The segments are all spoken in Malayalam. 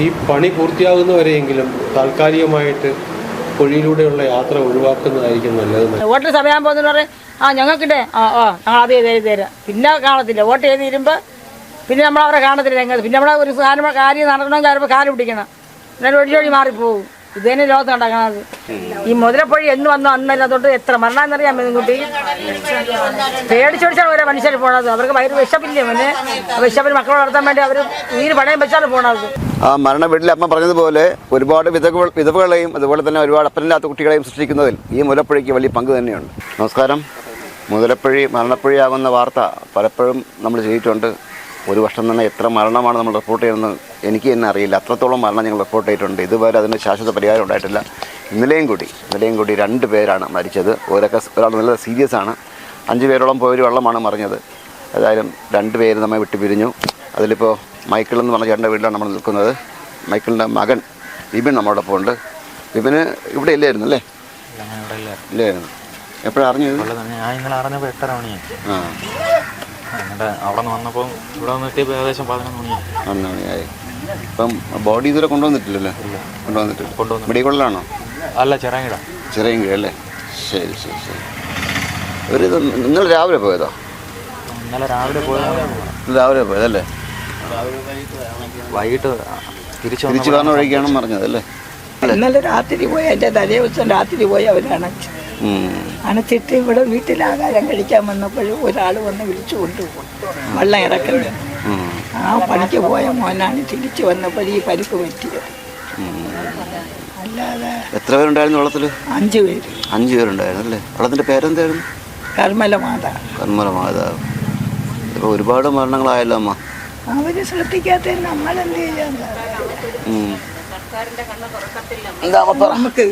ഈ പണി പൂർത്തിയാകുന്നവരെയെങ്കിലും താൽക്കാലികമായിട്ട് കുഴിയിലൂടെയുള്ള യാത്ര ഒഴിവാക്കുന്നതായിരിക്കും നല്ലത്. വോട്ടിൽ സമയം പോകുന്ന ആ ഞങ്ങൾക്കിട്ടേ ആ ആ ഞങ്ങൾ അത് ചെയ്ത് എഴുതി തരാം. പിന്നെ കാണത്തില്ല. വോട്ട് ചെയ്ത് തീരുമ്പോൾ പിന്നെ നമ്മൾ അവരെ കാണത്തില്ല ഞങ്ങൾ പിന്നെ നമ്മളെ ഒരു സാധനം കാര്യം നടക്കണമെങ്കിൽ അവരുടെ കാൽ പിടിക്കണം. എന്നാലും ഒഴിച്ചൊഴി ഒഴി മാറിപ്പോകും ഇത് തന്നെ ലോകത്ത് നടക്കണത്. ഈ മുതലപ്പൊഴി എന്ന് വന്നു അന്നല്ല തൊട്ട് എത്ര മരണം എന്നറിയാൻ പെൺകുട്ടി പേടിച്ചോടിച്ചാണ് ഓരോ മനുഷ്യർ പോണത്. അവർക്ക് വയറ് വിശപ്പില്ലേ പിന്നെ വിശപ്പിന് മക്കളെ വളർത്താൻ വേണ്ടി അവർ വീര് പണയം വെച്ചാണ് പോണത്. ആ മരണ വീട്ടിൽ അമ്മ പറഞ്ഞതുപോലെ ഒരുപാട് വിധവ വിധവകളെയും അതുപോലെ തന്നെ ഒരുപാട് അപ്പനില്ലാത്ത കുട്ടികളെയും സൃഷ്ടിക്കുന്നതിൽ ഈ മുലപ്പുഴയ്ക്ക് വലിയ പങ്ക് തന്നെയുണ്ട്. നമസ്കാരം. മുതലപ്പുഴി മരണപ്പുഴയാകുന്ന വാർത്ത പലപ്പോഴും നമ്മൾ ചെയ്തിട്ടുണ്ട്. ഒരു വർഷം തന്നെ എത്ര മരണമാണ് നമ്മൾ റിപ്പോർട്ട് ചെയ്യുന്നത് എനിക്ക് തന്നെ അറിയില്ല. അത്രത്തോളം മരണം ഞങ്ങൾ റിപ്പോർട്ട് ചെയ്തിട്ടുണ്ട്. ഇതുവരെ അതിന് ശാശ്വത പരിഹാരം ഉണ്ടായിട്ടില്ല. ഇന്നലെയും കൂടി ഇന്നലെയും കൂടി രണ്ട് പേരാണ് മരിച്ചത്. ഒരൊക്കെ ഒരാൾ നല്ല സീരിയസ് ആണ്. അഞ്ച് പേരോളം പോയ പോയൊരു വെള്ളമാണ് മറിഞ്ഞത്. ഏതായാലും രണ്ട് പേര് നമ്മെ വിട്ടു പിരിഞ്ഞു അതിലിപ്പോൾ മൈക്കിൾ എന്ന് പറഞ്ഞ ചേട്ടന്റെ വീട്ടിലാണ് നമ്മൾ നിൽക്കുന്നത്. മൈക്കിളിന്റെ മകൻ വിപിൻ നമ്മളോടൊപ്പം ഉണ്ട്. വിപിന് ഇവിടെ ഇല്ലായിരുന്നു അല്ലേ? ഇല്ലായിരുന്നു. എപ്പോഴാണ് അറിഞ്ഞത്? ഞാൻ ഇന്നലെ അറിഞ്ഞപ്പോൾ എട്ടര മണിയായി. ആ. എന്നിട്ട് അവിടെ നിന്ന് വന്നപ്പോൾ ഇവിടെ വന്നിട്ട് ഏകദേശം പതിനൊന്ന് മണിയായി പതിനൊന്ന് മണിയായി ഇപ്പം ബോഡി ഇതുവരെ കൊണ്ടുവന്നിട്ടില്ലല്ലോ? കൊണ്ടുവന്നിട്ടില്ല. കൊണ്ടുവന്നു. മെഡിക്കൽ കോളേജിലാണോ അല്ല ചെറാങ്ങിട ചെറിയ അല്ലേ? ശരി ശരി ശരി. ഒരു ഇത് ഇന്നലെ രാവിലെ പോയതോ? ഇന്നലെ രാവിലെ ഇന്നലെ രാവിലെ പോയതല്ലേ? വൈകിട്ട് തിരിച്ചു തിരിച്ചു പറഞ്ഞ വഴിക്കാണ് പറഞ്ഞത് അല്ലേ ഇന്നലെ രാത്രി പോയി എന്റെ തലേ ദിവസം രാത്രി പോയി ഉം. അണച്ചിട്ട് ഇവിടെ വീട്ടിൽ ആഹാരം കഴിക്കാൻ വന്നപ്പോൾ ഒരാൾ വന്ന് വിളിച്ചു കൊണ്ടുപോകും വെള്ളം ഇറക്കുന്നത്. ആ പണിക്ക് പോയ മോനാണ് തിരിച്ചു വന്നപ്പോൾ ഈ പരിക്ക് പറ്റിയത്. അല്ലാതെ എത്ര പേരുണ്ടായിരുന്നു വെള്ളത്തിൽ അഞ്ചു പേര്. അഞ്ചു പേരുണ്ടായിരുന്നു അല്ലേ? വെള്ളത്തിന്റെ പേരെന്തായിരുന്നു? കർമ്മല മാതാ. കർമ്മല മാതാവ് ഇപ്പോൾ ഒരുപാട് മരണങ്ങളായല്ലോ അമ്മ. അവർ ശ്രദ്ധിക്കാത്ത ചെയ്യാൻ ഉം. എന്താ അമ്മ നമുക്ക്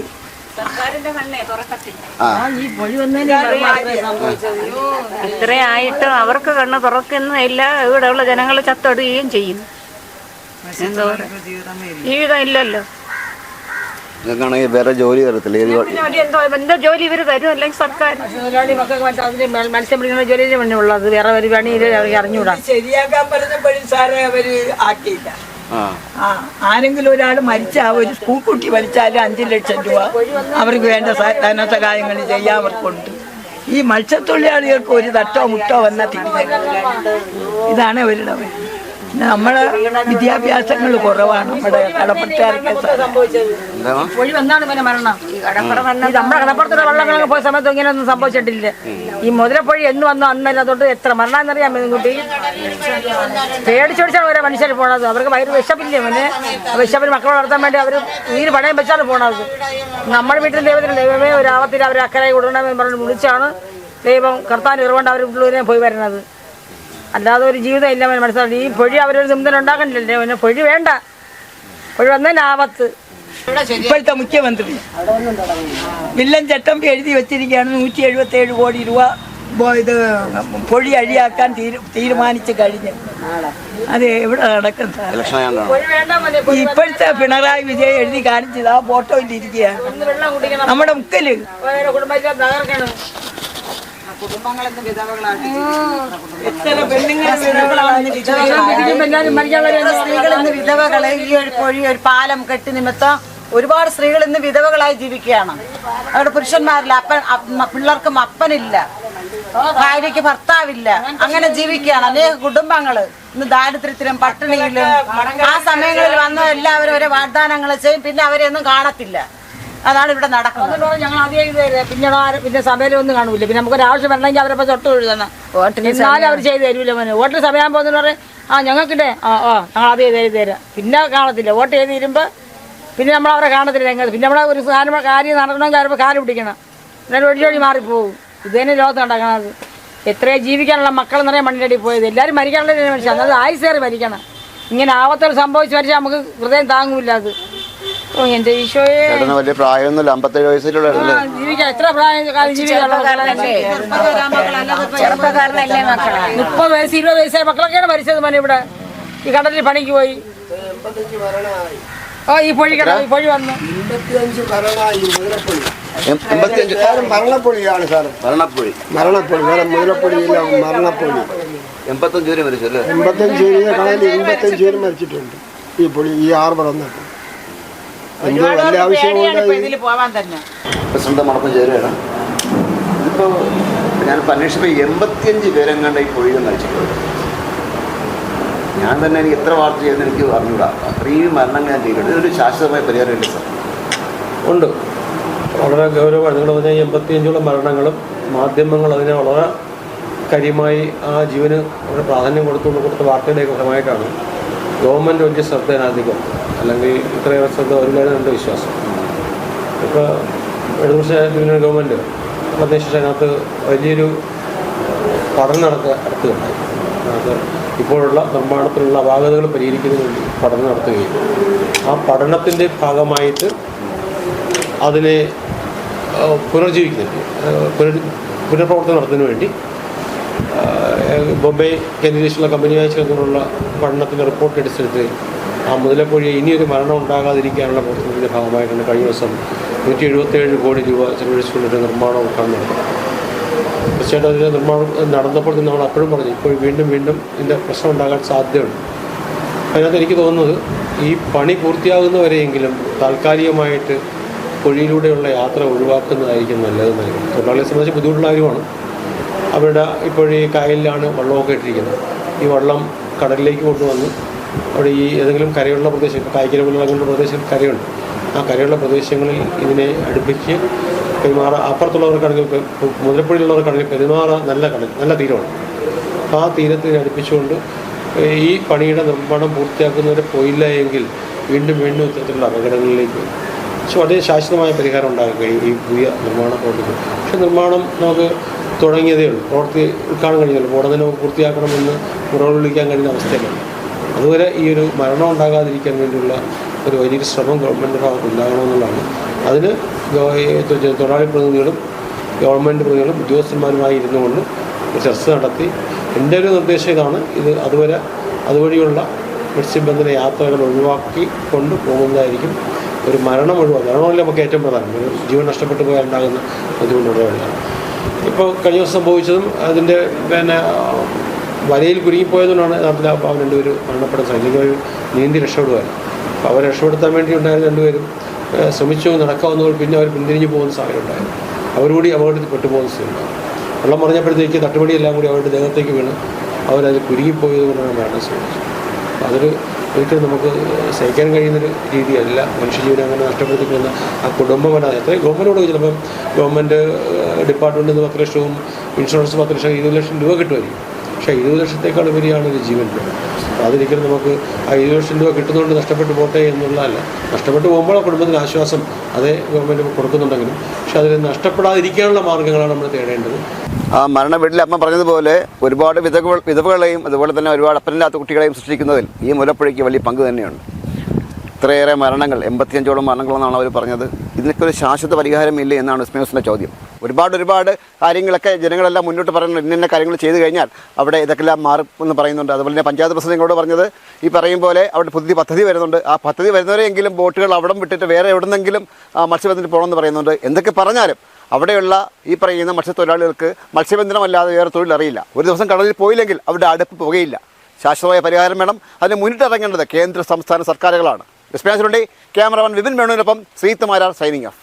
ഇത്രയായിട്ടും അവർക്ക് കണ്ണ് തുറക്കുന്നില്ല ഇവിടെയുള്ള ജനങ്ങൾ ചത്തൊടുകയും ചെയ്യുന്നു എന്തോ ജീവിതം ഇല്ലല്ലോ. നിങ്ങൾക്കാണെങ്കിൽ വേറെ ജോലി തരത്തില്ല എന്തോ ജോലി ഇവർ തരും അല്ലെങ്കിൽ സർക്കാർ? തൊഴിലാളി മക്കൾക്ക് മത്സ്യം പിടിക്കുന്ന വേണ്ടി ഉള്ളത് വേറെ അവർക്ക് അറിഞ്ഞുകൂടാ ശരിയാക്കാൻ പറഞ്ഞപ്പോഴും സാറേ അവർ ആക്കിയില്ല. ആരെങ്കിലും ഒരാൾ മരിച്ച ഒരു സ്കൂൾ കുട്ടി മരിച്ചാൽ അഞ്ച് ലക്ഷം രൂപ. അവർക്ക് വേണ്ട ധനസഹായങ്ങൾ ചെയ്യാൻ അവർക്കുണ്ട്. ഈ മത്സ്യത്തൊഴിലാളികൾക്ക് ഒരു തട്ടോ മുട്ടോ വന്നാൽ തിരിച്ചു ഇതാണ് അവരുടെ നമ്മളെ വിദ്യാഭ്യാസങ്ങൾ കുറവാണ് നമ്മുടെ കടപ്പറ്റാർക്ക് എന്താ? അമ്മ? വന്നാണ് പിന്നെ മരണം. ഈ നമ്മുടെ കടപ്പുറത്തുള്ള വെള്ളങ്ങളൊക്കെ പോയ സമയത്ത് ഇങ്ങനെ ഒന്നും സംഭവിച്ചിട്ടില്ല ഈ മുതലപ്പൊഴി എന്ന് വന്നു അന്നല്ല തൊട്ട് എത്ര മരണം എന്നറിയാം പെൺകുട്ടി പേടിച്ചോടിച്ചാണ് ഓരോ മനുഷ്യർ പോണത്. അവർക്ക് വയറ് വിശപ്പില്ലേ പിന്നെ വിശപ്പിന് മക്കളെ വളർത്താൻ വേണ്ടി അവർ വീര് പണയം വെച്ചാണ് പോണത്. നമ്മുടെ വീട്ടിൽ ദൈവത്തിന് ദൈവമേ ഒരു ആവത്തിൽ അവർ അക്കരെ കൊടുക്കണമെന്ന് പറഞ്ഞ് വിളിച്ചാണ് ദൈവം കർത്താൻ ഇറവുകൊണ്ട് അവർ ഉള്ളിനെ പോയി വരുന്നത്. അല്ലാതെ ഒരു ജീവിതം ഇല്ല മനസ്സിലാക്കി ഈ പൊഴി അവരൊരു ചുമതല ഉണ്ടാക്കണ്ടല്ലേ പിന്നെ പൊഴി വേണ്ട. പൊഴി വന്നതിന് ആപത്ത് ഇപ്പോഴത്തെ മുഖ്യമന്ത്രി. വില്ലൻ ചട്ടം എഴുതി വെച്ചിരിക്കുകയാണ്. നൂറ്റി എഴുപത്തി ഏഴ് കോടി രൂപ ഇത് പൊഴി അഴിയാക്കാൻ തീരുമാനിച്ചു കഴിഞ്ഞു. അത് എവിടെ നടക്കും സാർ ഇലക്ഷൻ ആയതുകൊണ്ടാണോ വേണ്ട മോനെ. ഈ ഇപ്പോഴത്തെ പിണറായി വിജയൻ എഴുതി കാണിച്ചത് ആ ഫോട്ടോയിൽ ഇരിക്കുകയാണ് നമ്മുടെ മുക്കൽ. വിധവകളെ ഈ ഒരു പൊഴി ഒരു പാലം കെട്ടി നിമിത്തം ഒരുപാട് സ്ത്രീകൾ ഇന്ന് വിധവകളായി ജീവിക്കുകയാണ്. അവിടെ പുരുഷന്മാരില്ല അപ്പൻ അപ്പ- പിള്ളേർക്കും അപ്പനില്ല. ഭാര്യയ്ക്ക് ഭർത്താവില്ല. അങ്ങനെ ജീവിക്കുകയാണ്. അനേക കുടുംബങ്ങൾ ഇന്ന് ദാരിദ്ര്യത്തിലും പട്ടിണിയിലും ആ സമയങ്ങളിൽ വന്ന എല്ലാവരും ഓരോ വാഗ്ദാനങ്ങൾ ചെയ്യും. പിന്നെ അവരെയൊന്നും കാണത്തില്ല. അതാണ് ഇവിടെ നടക്കുന്നത്. ഞങ്ങൾ ആദ്യം ചെയ്ത് പിന്നെ ആരും- പിന്നെ സമയം ഒന്നും കാണൂല. പിന്നെ നമുക്കൊരു ആവശ്യം വരണമെങ്കിൽ അവരെ തൊട്ട് എഴുതണം. എന്നാലും അവർ ചെയ്ത് തരൂല മോനെ. വോട്ടിൽ സമയം പോകുന്ന പറയും ആ ഞങ്ങൾക്കിട്ടേ ആ ആ ഞങ്ങൾ ആദ്യം ചെയ്ത് തരാം. പിന്നെ കാണത്തില്ല. വോട്ട് ചെയ്ത് തരുമ്പോൾ പിന്നെ നമ്മൾ അവരെ കാണത്തില്ല ഞങ്ങൾ പിന്നെ നമ്മളെ ഒരു സാധനം കാര്യം നടക്കണമെങ്കിൽ അവരെ കാൽ പിടിക്കണം. എന്നാലും ഒഴി ഒഴി മാറിപ്പോകും ഇത് തന്നെ ലോകത്ത് നടക്കണത്. എത്രയോ ജീവിക്കാനുള്ള മക്കൾ പറയാൻ മണ്ണിലടി പോയത്. എല്ലാവരും മരിക്കാനുള്ള മനുഷ്യൻ. അതായത് ആയുസേറി മരിക്കണം. ഇങ്ങനെ ആവത്തൽ സംഭവിച്ച് മരിച്ചാൽ നമുക്ക് ഹൃദയം താങ്ങൂല അത്. ഓ എന്റെ ഈശോയെ. ചേട്ടന് വലിയ പ്രായമൊന്നുമില്ല അമ്പത്തേഴ് വയസ്സിലുള്ള എത്ര പ്രായം കാലം ജീവിക്കാനുള്ള ചെറുപ്പക്കാരനല്ലേ? മക്കളെ? മുപ്പത് വയസ്സ് ഇരുപത് വയസ്സായ മക്കളൊക്കെയാണ് മരിച്ചത് മോനെ ഇവിടെ. ഈ കടലിൽ പണിക്ക് പോയി. ഓ ഈ പൊഴി കട ഈ പൊഴി വന്നു. സാർ മരണപ്പൊഴി. എൺപത്തഞ്ച് പേര് മരിച്ചു അല്ലേ എൺപത്തഞ്ച് പേര് കടലിൽ എൺപത്തഞ്ച് പേര് മരിച്ചിട്ടുണ്ട്. ഈ പൊളി ഈ ആർബർ വന്നിട്ട്. എന്തോ വലിയ പോവാൻ തന്നെ. പ്രസിഡന്റ് മടക്കം ചേരുകയാണ് ഇതിപ്പോൾ ഞാനിപ്പോൾ അന്വേഷിച്ചപ്പോൾ എൺപത്തിയഞ്ച് പേരെങ്ങാണ്ട് ഈ പൊഴിയിൽ നയിച്ചിട്ടുണ്ട് ഞാൻ തന്നെ എനിക്ക് എത്ര വാർത്ത ചെയ്യുന്ന എനിക്ക് അറിഞ്ഞൂടാ. അത്രയും മരണങ്ങൾ ഞാൻ ചെയ്തിട്ടുണ്ട്. ഇതൊരു ശാശ്വതമായ പരിഹാരമില്ല സാർ? ഉണ്ട്. വളരെ ഗൗരവമാണ്. നിങ്ങൾ പറഞ്ഞ എൺപത്തിയഞ്ചോളം മരണങ്ങളും മാധ്യമങ്ങൾ അതിനെ വളരെ കാര്യമായി ആ ജീവന് വളരെ പ്രാധാന്യം കൊടുത്തുകൊണ്ട് കൊടുത്ത വാർത്തയുടെയൊക്കെ ഫലമായിട്ടാണ് ഗവൺമെന്റ് വലിയ ശ്രദ്ധ അതിനധികം അല്ലെങ്കിൽ ഇത്രയേറെ ശ്രദ്ധ എന്റെ വിശ്വാസം. ഇപ്പോൾ ഇടതുപക്ഷ യൂണിയൻ ഗവൺമെന്റ് അതിനകത്ത് വലിയൊരു പഠനം നടക്കുക നടത്തുകയുണ്ടായി. അത് ഇപ്പോഴുള്ള നിർമ്മാണത്തിലുള്ള അപാകതകൾ പരിഹരിക്കുന്നതിന് വേണ്ടി പഠനം നടത്തുകയും ആ പഠനത്തിന്റെ ഭാഗമായിട്ട് അതിനെ പുനർജീവിക്കുന്നുണ്ട് പുനർ പുനർപ്രവർത്തനം നടത്തുന്നതിന് വേണ്ടി ബോംബെ കേന്ദ്രീകരിച്ചുള്ള കമ്പനിയായി ചേർന്നുള്ള പഠനത്തിന്റെ റിപ്പോർട്ട് എടുത്തിട്ട് ആ മുതലപ്പൊഴിയെ ഇനിയൊരു മരണം ഉണ്ടാകാതിരിക്കാനുള്ള പ്രവർത്തനത്തിന്റെ ഭാഗമായിട്ടാണ് കഴിഞ്ഞ ദിവസം നൂറ്റി എഴുപത്തേഴ് കോടി രൂപ ചെലവഴിച്ചുകൊണ്ടൊരു നിർമ്മാണം നടത്തുന്നത് തീർച്ചയായിട്ടും അതിന്റെ നിർമ്മാണം നടന്നപ്പോൾ നമ്മൾ അപ്പോഴും പറഞ്ഞു ഇപ്പോൾ വീണ്ടും വീണ്ടും ഇതിന്റെ പ്രശ്നം ഉണ്ടാകാൻ സാധ്യതയുണ്ട്. അതിനകത്ത് എനിക്ക് തോന്നുന്നത് ഈ പണി പൂർത്തിയാകുന്നവരെയെങ്കിലും താൽക്കാലികമായിട്ട് പൊഴിയിലൂടെയുള്ള യാത്ര ഒഴിവാക്കുന്നതായിരിക്കും നല്ലതെന്നായിരിക്കും. തൊഴിലാളിയെ സംബന്ധിച്ച് ബുദ്ധിമുട്ടുള്ള കാര്യമാണ്. അവരുടെ ഇപ്പോൾ ഈ കായലിലാണ് വള്ളമൊക്കെ ഇട്ടിരിക്കുന്നത്. ഈ വള്ളം കടലിലേക്ക് കൊണ്ടുവന്ന്. അവിടെ ഈ ഏതെങ്കിലും കരയുള്ള പ്രദേശം കായ്ക്കര പോലുള്ള പ്രദേശം കരയുണ്ട്. ആ കരയുള്ള പ്രദേശങ്ങളിൽ ഇതിനെ അടുപ്പിച്ച് പെരുമാറ അപ്പുറത്തുള്ളവർക്കാണെങ്കിൽ മുതിരപ്പുഴയിലുള്ളവർക്കാണെങ്കിൽ പെരുമാറ നല്ല കടൽ നല്ല തീരമാണ്. അപ്പോൾ ആ തീരത്തിന് അടുപ്പിച്ചുകൊണ്ട് ഈ പണിയുടെ നിർമ്മാണം പൂർത്തിയാക്കുന്നവരെ പോയില്ല എങ്കിൽ വീണ്ടും വീണ്ടും ഇത്തരത്തിലുള്ള അപകടങ്ങളിലേക്ക് പക്ഷെ വളരെ ശാശ്വതമായ പരിഹാരം ഉണ്ടാകും ഈ പുതിയ നിർമ്മാണ പ്രവൃത്തിക്ക് പക്ഷെ നിർമ്മാണം നമുക്ക് തുടങ്ങിയതേ ഉള്ളൂ. പ്രവർത്തി ഉൾക്കാണാൻ കഴിഞ്ഞല്ലോ. ഉടനെ നമുക്ക് പൂർത്തിയാക്കണമെന്ന് പുറവിളിക്കാൻ കഴിയുന്ന അവസ്ഥയിലാണ് അതുവരെ ഈ ഒരു മരണം ഉണ്ടാകാതിരിക്കാൻ വേണ്ടിയുള്ള ഒരു വലിയൊരു ശ്രമം ഗവൺമെന്റ് ഭാഗത്ത് ഉണ്ടാകണമെന്നുള്ളതാണ്. അതിന് തൊഴിലാളി പ്രതിനിധികളും ഗവൺമെന്റ് പ്രതിനിധികളും ഉദ്യോഗസ്ഥന്മാരുമായി ഇരുന്നുകൊണ്ട് കൊണ്ട് ചർച്ച നടത്തി. എന്റെ ഒരു നിർദ്ദേശം ഇതാണ്. ഇത് അതുവരെ അതുവഴിയുള്ള മത്സ്യബന്ധന യാത്രകൾ ഒഴിവാക്കി കൊണ്ട് പോകുന്നതായിരിക്കും ഒരു മരണം ഒഴിവാക്കുക. മരണമല്ല നമുക്ക് ഏറ്റവും പ്രധാനം. ജീവൻ നഷ്ടപ്പെട്ടു പോയാൽ ഉണ്ടാകുന്ന ബുദ്ധിമുട്ടുള്ളവരാണ് ഇപ്പോൾ കഴിഞ്ഞ ദിവസം സംഭവിച്ചതും അതിന്റെ പിന്നെ വലയിൽ കുരുങ്ങിപ്പോയതുകൊണ്ടാണ് ആ പാവം രണ്ടുപേരും മരണപ്പെടാൻ ഒരു നീന്തി രക്ഷപ്പെടുവാൻ അപ്പോൾ അവരെ രക്ഷപ്പെടുത്താൻ വേണ്ടി ഉണ്ടായിരുന്ന രണ്ടുപേരും ശ്രമിച്ചു നടക്കാവുന്നവർ പിന്നെ അവർ പിന്തിരിഞ്ഞു പോകുന്ന സാഹചര്യം ഉണ്ടായിരുന്നു. അവരുകൂടി അപകടത്തിൽ പെട്ടുപോകുന്ന സ്ഥിതി വെള്ളം പറഞ്ഞപ്പോഴത്തേക്ക് തട്ടുപടിയെല്ലാം കൂടി അവരുടെ ദേഹത്തേക്ക് വീണ് അവരത് കുരുങ്ങിപ്പോയത് കൊണ്ടാണ് മരണം സംഭവിച്ചത്. അതൊരു ഒരിക്കലും നമുക്ക് സഹിക്കാൻ കഴിയുന്നൊരു രീതിയല്ല. മനുഷ്യജീവനെ അങ്ങനെ നഷ്ടപ്പെടുത്തിക്കുന്ന ആ കുടുംബം വരാതെ. എത്ര ഗവൺമെന്റോട് ചിലപ്പം ഗവൺമെന്റ് ഡിപ്പാർട്ട്മെന്റിൽ നിന്ന് പത്ത് ലക്ഷവും ഇൻഷുറൻസ് പത്ത് ലക്ഷം ഇരുപത് ലക്ഷം രൂപ കിട്ടുമായിരിക്കും. പക്ഷേ ഇരുപത് ലക്ഷത്തേക്കാൾ ഉപരിയാണ് ഒരു ജീവൻ അതൊരിക്കലും നമുക്ക് ആ ഇരുപത് ലക്ഷം രൂപ കിട്ടുന്നതുകൊണ്ട് നഷ്ടപ്പെട്ടു പോട്ടെ എന്നുള്ളതല്ല. നഷ്ടപ്പെട്ടു പോകുമ്പോൾ ആ കുടുംബത്തിന് ആശ്വാസം അതേ ഗവൺമെന്റ് കൊടുക്കുന്നുണ്ടെങ്കിലും പക്ഷെ അതിൽ നഷ്ടപ്പെടാതിരിക്കാനുള്ള മാർഗങ്ങളാണ് നമ്മൾ തേടേണ്ടത്. മരണ വീട്ടിലെ അമ്മ പറഞ്ഞതുപോലെ ഒരുപാട് വിധവ വിധവകളെയും അതുപോലെ തന്നെ ഒരുപാട് അപ്പനില്ലാത്ത കുട്ടികളെയും സൃഷ്ടിക്കുന്നതിൽ ഈ മുലപ്പുഴയ്ക്ക് വലിയ പങ്ക് തന്നെയുണ്ട്. ഇത്രയേറെ മരണങ്ങൾ എൺപത്തിയഞ്ചോളം മരണങ്ങളെന്നാണ് അവർ പറഞ്ഞത്. ഇതിനൊക്കെ ഒരു ശാശ്വത പരിഹാരമില്ല എന്നാണ് സ്മേസിന്റെ ചോദ്യം. ഒരുപാട് ഒരുപാട് കാര്യങ്ങളൊക്കെ ജനങ്ങളെല്ലാം മുന്നോട്ട് പറയുന്നുണ്ട്. ഇന്ന കാര്യങ്ങൾ ചെയ്തു കഴിഞ്ഞാൽ അവിടെ ഇതൊക്കെല്ലാം മാറും എന്ന് പറയുന്നുണ്ട്. അതുപോലെ തന്നെ പഞ്ചായത്ത് പ്രസിഡന്റിനോട് പറഞ്ഞത് ഈ പറയും പോലെ അവിടെ പുതിയ പദ്ധതി വരുന്നുണ്ട്. ആ പദ്ധതി വരുന്നവരെയെങ്കിലും ബോട്ടുകൾ അവിടം വിട്ടിട്ട് വേറെ എവിടുന്നെങ്കിലും ആ, മത്സ്യബന്ധനത്തിന് പോകണമെന്ന് പറയുന്നുണ്ട്. എന്തൊക്കെ പറഞ്ഞാലും അവിടെയുള്ള ഈ പറയുന്ന മത്സ്യത്തൊഴിലാളികൾക്ക് മത്സ്യബന്ധനമല്ലാതെ വേറെ തൊഴിലറിയില്ല ഒരു ദിവസം കടലിൽ പോയില്ലെങ്കിൽ അവരുടെ അടുപ്പ് പുകയില്ല. ശാശ്വതമായ പരിഹാരം വേണം. അതിന് മുന്നിട്ടിറങ്ങേണ്ടത് കേന്ദ്ര സംസ്ഥാന സർക്കാരുകളാണ്. ക്യാമറമാൻ വിപിൻ വേണുവിനൊപ്പം ശ്രീത്തുമാരാർ സൈനിങ് ഓഫ്.